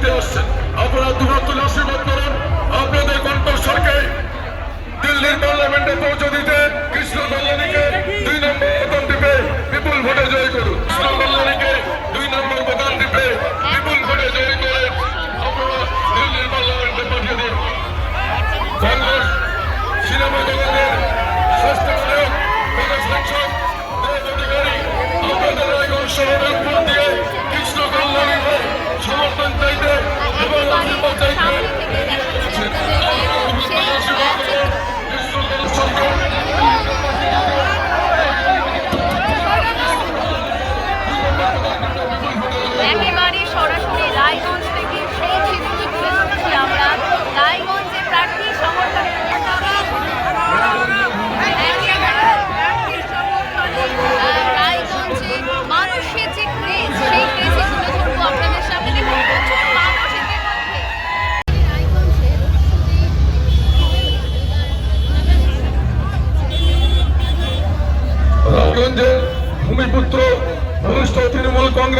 Bill Dawson.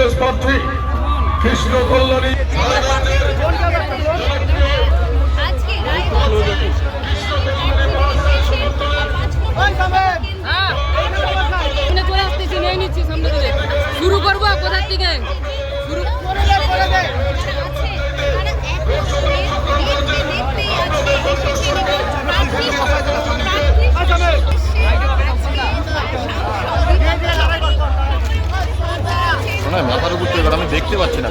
Congress প্রার্থী কৃষ্ণ কল্যাণী। মাথার উপর আমি দেখতে পাচ্ছি না